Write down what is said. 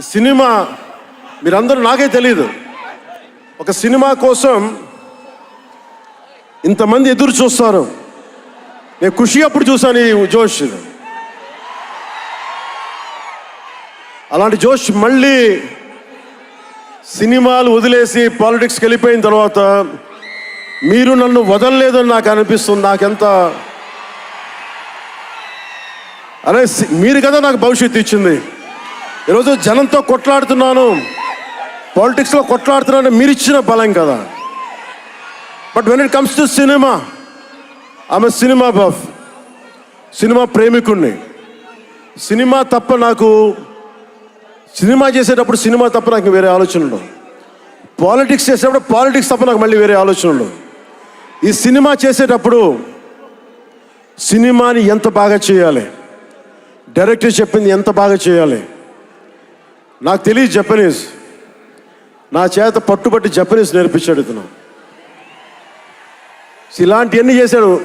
Cinema మీరందరూ నాకే తెలియదు ఒక సినిమా కోసం ఇంతమంది ఎదురు చూస్తారు. నేను ఖుషి అప్పుడు చూశాను ఈ జోష్. అలాంటి జోష్ మళ్ళీ సినిమాలు వదిలేసి పాలిటిక్స్కి వెళ్ళిపోయిన తర్వాత మీరు నన్ను వదలలేదని నాకు అనిపిస్తుంది. నాకెంత అరే మీరు కదా నాకు భవిష్యత్తు ఇచ్చింది. ఈరోజు జనంతో కొట్లాడుతున్నాను. పాలిటిక్స్లో కొట్లాడుతున్నాను మీరు ఇచ్చిన బలం కదా. But when it comes to cinema ఆమె సినిమా బఫ్ సినిమా ప్రేమికుణ్ణి. సినిమా తప్ప నాకు సినిమా చేసేటప్పుడు సినిమా తప్ప నాకు వేరే ఆలోచన ఉండవు పాలిటిక్స్ చేసేటప్పుడు పాలిటిక్స్ తప్ప నాకు మళ్ళీ వేరే ఆలోచన ఉండవు ఈ సినిమా చేసేటప్పుడు సినిమాని ఎంత బాగా చేయాలి? డైరెక్టర్ చెప్పింది ఎంత బాగా చేయాలి? నాకు తెలియదు జపనీస్ నా చేత పట్టుబట్టి జపనీస్ నేర్పించాడు ఇతను. ఇలాంటివన్నీ చేశాడు.